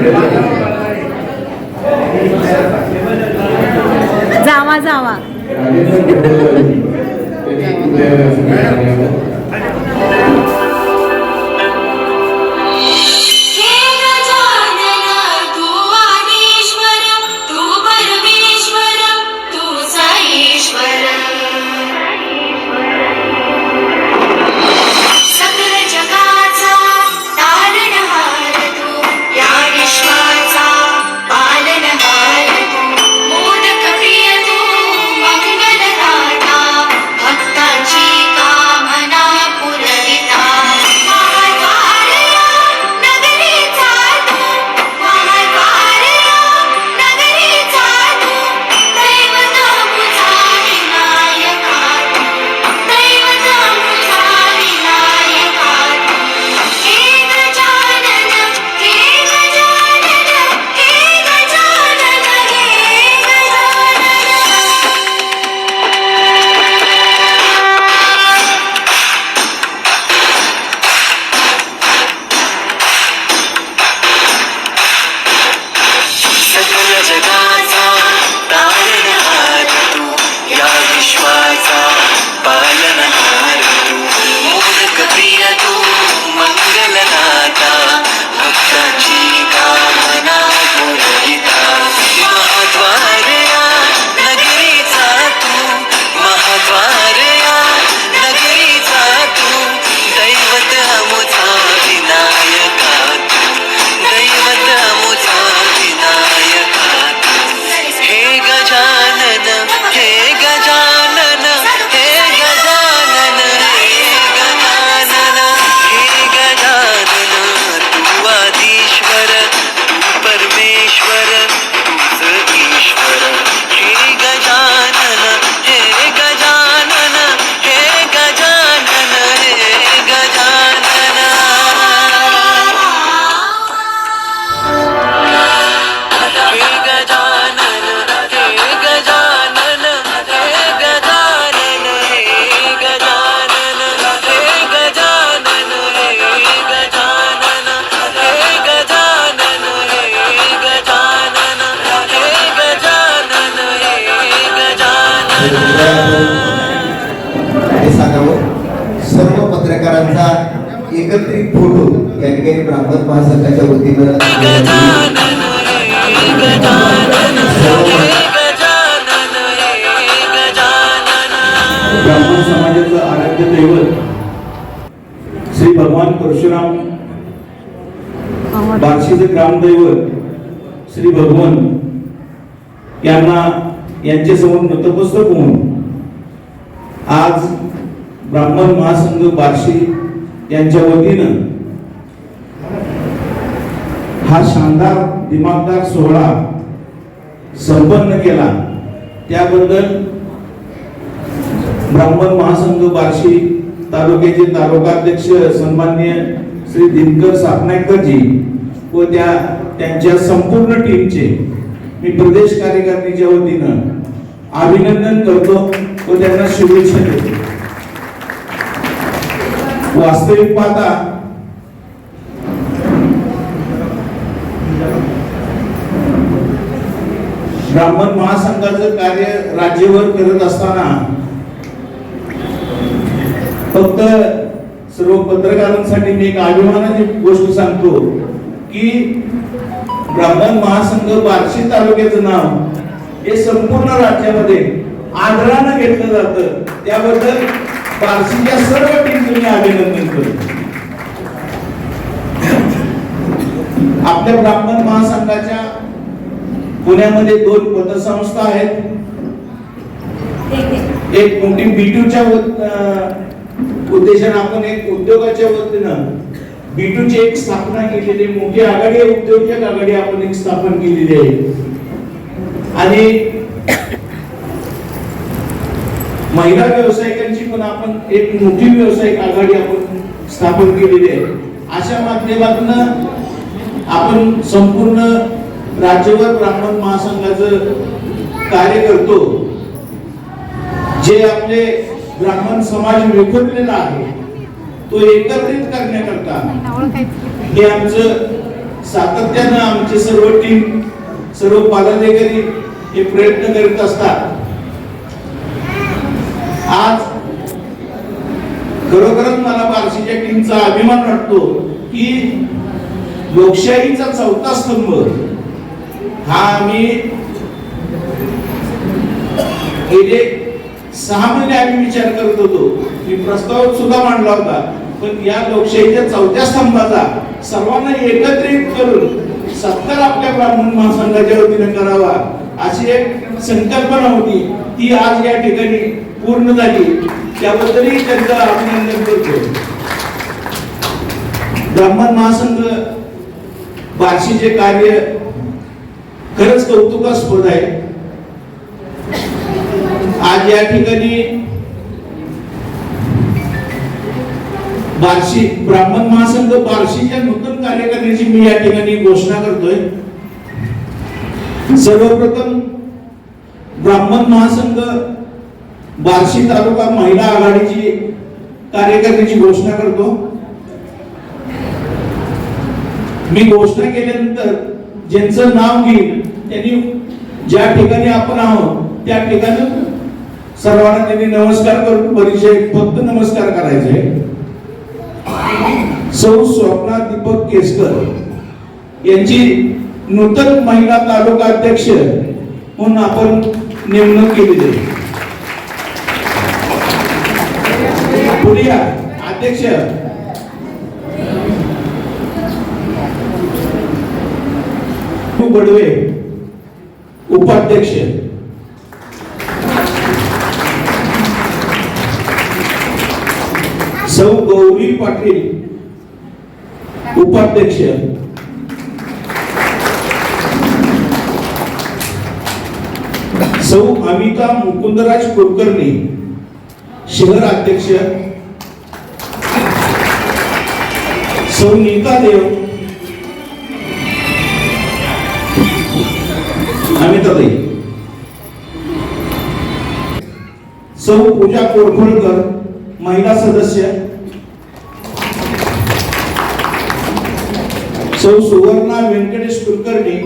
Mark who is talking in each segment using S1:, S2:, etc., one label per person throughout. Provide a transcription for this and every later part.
S1: Gracias. पत्रकारांचा एकत्रित photo या ठिकाणी ब्राह्मण महासंघाच्या वतीनं
S2: ब्राह्मण समाजाचं आराध्य दैवत श्री भगवान परशुराम बार्शीचं ग्रामदैवत श्री भगवन यांना यांच्यासमोर नतमस्तक होऊन आज ब्राह्मण महासंघ बार्शी यांच्या वतीनं हा शानदार दिमागदार सोहळा संपन्न केला. त्याबद्दल ब्राह्मण महासंघ बार्शी तालुक्याचे तालुकाध्यक्ष सन्मान्य श्री दिनकर सापनायकरजी व त्या त्यांच्या संपूर्ण टीमचे मी प्रदेश कार्यकारिणीच्या वतीनं अभिनंदन करतो व त्यांना शुभेच्छा देतो. वास्तविक पाहता. ब्राह्मण महासंघाचं कार्य राज्यभर करत असताना फक्त सर्व पत्रकारांसाठी मी एक अभिमानाची गोष्ट सांगतो की ब्राह्मण महासंघ बार्शी तालुक्याचं नाव हे संपूर्ण राज्यामध्ये आदरानं घेतलं जातं. त्याबद्दल बार्शीच्या सर्व टीमचं मी अभिनंदन करतो आपल्या ब्राह्मण महासंघाच्या पुण्यामध्ये दोन पतसंस्था आहेत. एक मोठी बीटूच्या उद्देशाने आपण एक उद्योगाच्या वतीनं बीटूची एक स्थापना केलेली मोठी आघाडी उद्योजक आघाडी आपण एक स्थापन केलेली आहे. आणि महिला व्यावसायिकांची पण आपण एक मोठी व्यावसायिक आघाडी आपण स्थापन केलेली आहे. अशा माध्यमातून आपण संपूर्ण राज्यभर ब्राह्मण महासंघाचं कार्य करतो. जे आपले ब्राह्मण समाज विखुरलेला आहे तो एकत्रित करण्याकरता हे आमचं सातत्यानं आमचे सर्व टीम सर्व पदाधिकारी हे प्रयत्न करीत असतात. आज खरोखरच मला बार्शीच्या टीमचा अभिमान वाटतो की लोकशाहीचा चौथा स्तंभ हा आम्ही गेले सहा महिने आम्ही विचार करत होतो. मी प्रस्ताव सुद्धा मांडला होता. पण या लोकशाहीच्या चौथ्या स्तंभाचा सर्वांना एकत्रित करून सत्कार आपल्या ब्राह्मण महासंघाच्या वतीने करावा. अशी एक संकल्पना होती. ती आज या ठिकाणी पूर्ण झाली. त्याबद्दलही त्यांचं अभिनंदन करतो ब्राह्मण महासंघ बार्शीचे कार्य खरंच कौतुकास्पद आहे. आज या ठिकाणी बार्शी ब्राह्मण महासंघ बार्शीच्या नूतन कार्यकारिणीची मी या ठिकाणी घोषणा करतोय. सर्वप्रथम ब्राह्मण महासंघ बार्शी तालुका महिला आघाडीची कार्यकर्त्याची घोषणा करतो. मी घोषणा केल्यानंतर ज्यांचं नाव घेईल त्यांनी ज्या ठिकाणी आपण आहोत त्या ठिकाणी सर्वांना त्यांनी नमस्कार करून परिचय फक्त नमस्कार करायचे. सौ स्वप्ना दीपक केसकर यांची नूतन महिला तालुका अध्यक्ष म्हणून आपण नेमणूक केलेली आहे. पुढे अध्यक्ष. बडवे उपाध्यक्ष. सौ गौरी पाटील उपाध्यक्ष. सौ अमिता मुकुंदराज कुलकर्णी शहर अध्यक्ष. सौ नीता देव. अमिताताई सौ पूजा कोरफळकर महिला सदस्य. सौ सुवर्णा व्यंकटेश कुलकर्णी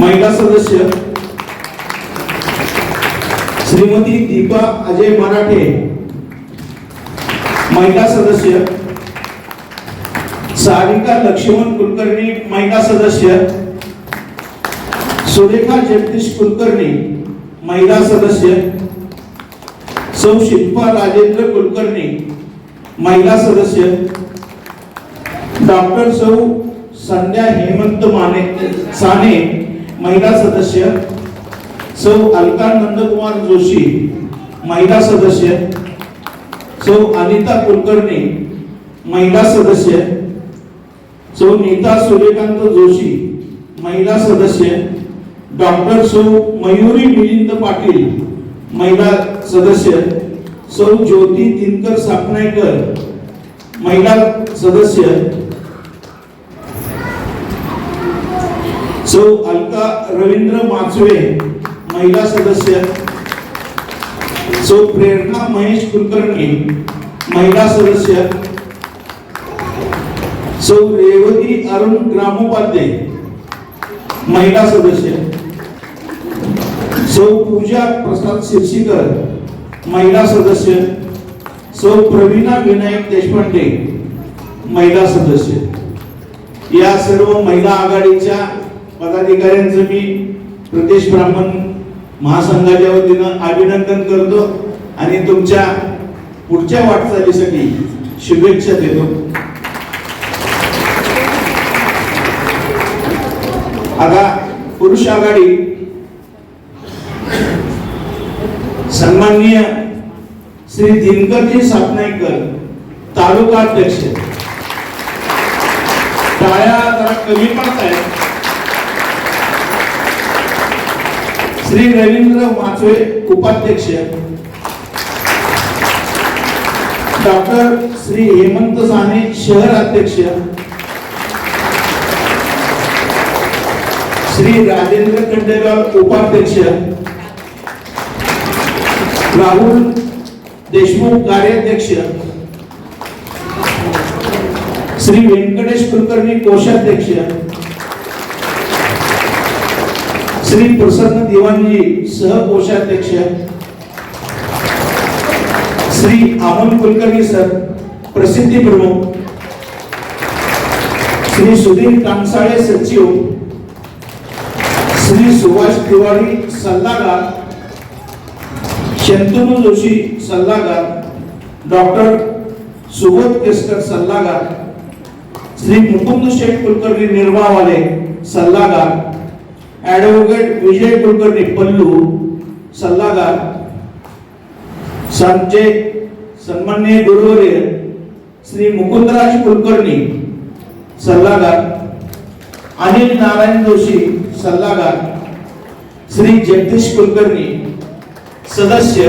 S2: महिला सदस्य. श्रीमती दीपा अजय मराठे महिला सदस्य. सारिका लक्ष्मण कुलकर्णी महिला सदस्य. सुरेखा जगदीश कुलकर्णी महिला सदस्य. सौ शिल्पा राजेंद्र कुलकर्णी महिला सदस्य. डॉक्टर सौ संध्या हेमंत माने साने महिला सदस्य. सौ अलका नंदकुमार जोशी महिला सदस्य. सौ अनिता कुलकर्णी महिला सदस्य. सौ नीता सूर्यकांत जोशी महिला सदस्य. डॉक्टर सौ मयुरी मिलिंद पाटील महिला सदस्य. सौ ज्योती दिनकर सापनायकर महिला सदस्य. सौ अलका रवींद्र माचवे महिला सदस्य. सो प्रेरणा महेश कुलकर्णी महिला सदस्य. सौ रेवती अरुण ग्रामोपाध्याय महिला सदस्य. सौ पूजा प्रसाद शिरसीकर महिला सदस्य. सौ प्रवीणा विनायक देशपांडे महिला सदस्य. या सर्व महिला आघाडीच्या पदाधिकाऱ्यांचं मी प्रदेश ब्राह्मण महासंघाच्या वतीनं अभिनंदन करतो आणि तुमच्या पुढच्या वाटचालीसाठी शुभेच्छा देतो. आता पुरुष आघाडी सन्माननीय श्री दिनकरजी सापनाईकर तालुका अध्यक्ष. टाळ्या जरा कमी पडत आहेत श्री रवींद्र माचवे उपाध्यक्ष. डॉक्टर श्री हेमंत साने शहर अध्यक्ष. श्री राजेंद्र खंडेलवाल उपाध्यक्ष. राहुल देशमुख कार्याध्यक्ष. श्री व्यंकटेश कुलकर्णी कोषाध्यक्ष. श्री प्रसन्न दिवाणजी सहकोषाध्यक्ष श्री अमोल कुलकर्णी सर, प्रसिद्धी प्रमुख. श्री सुधीर कांसाळे सचिव. श्री सुभाष तिवारी सल्लागार. शंतनू जोशी सल्लागार. डॉक्टर सुबोध केसकर सल्लागार. श्री मुकुंद शेठ कुलकर्णी निर्मावाले सल्लागार. ॲडव्होकेट विजय कुलकर्णी पल्लू सल्लागार सांचे सन्मान्य गुरुवर्य श्री मुकुंदराज कुलकर्णी सल्लागार अनिल नारायण जोशी सल्लागार श्री जगदीश कुलकर्णी सदस्य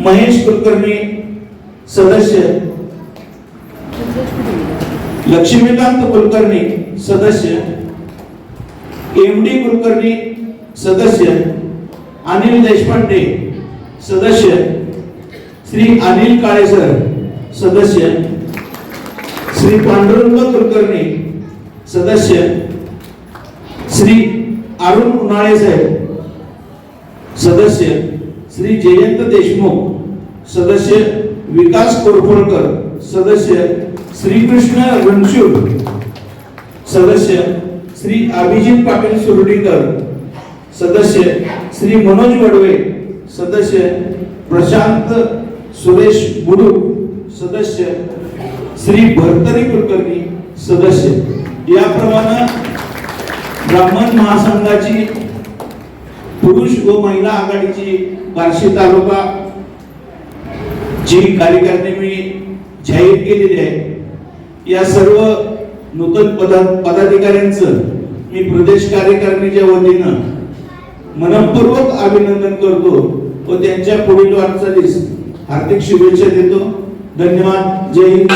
S2: महेश कुलकर्णी सदस्य लक्ष्मीकांत कुलकर्णी सदस्य एम डी कुलकर्णी सदस्य अनिल देशपांडे सदस्य श्री अनिल काळेसर सदस्य श्री पांडुरंग कुलकर्णी सदस्य श्री अरुण उन्हाळे साहेब सदस्य श्री जयंत देशमुख सदस्य विकास कोरफोडकर सदस्य श्रीकृष्ण रणशूर सदस्य श्री अभिजित पाटील सुर्डीकर सदस्य श्री मनोज वडवे सदस्य प्रशांत सुरेश बुडू सदस्य श्री भरतरी कुलकर्णी सदस्य. याप्रमाणे ब्राह्मण महासंघाची पुरुष व महिला आघाडीची बार्शी तालुका जी कार्यकारिणी मी जाहीर केलेली आहे. या सर्व नूतन पदा पदाधिकाऱ्यांचं मी प्रदेश कार्यकारिणीच्या वतीनं मनपूर्वक अभिनंदन करतो व त्यांच्या पुढील वाटचालीस हार्दिक शुभेच्छा देतो. धन्यवाद. जय हिंद.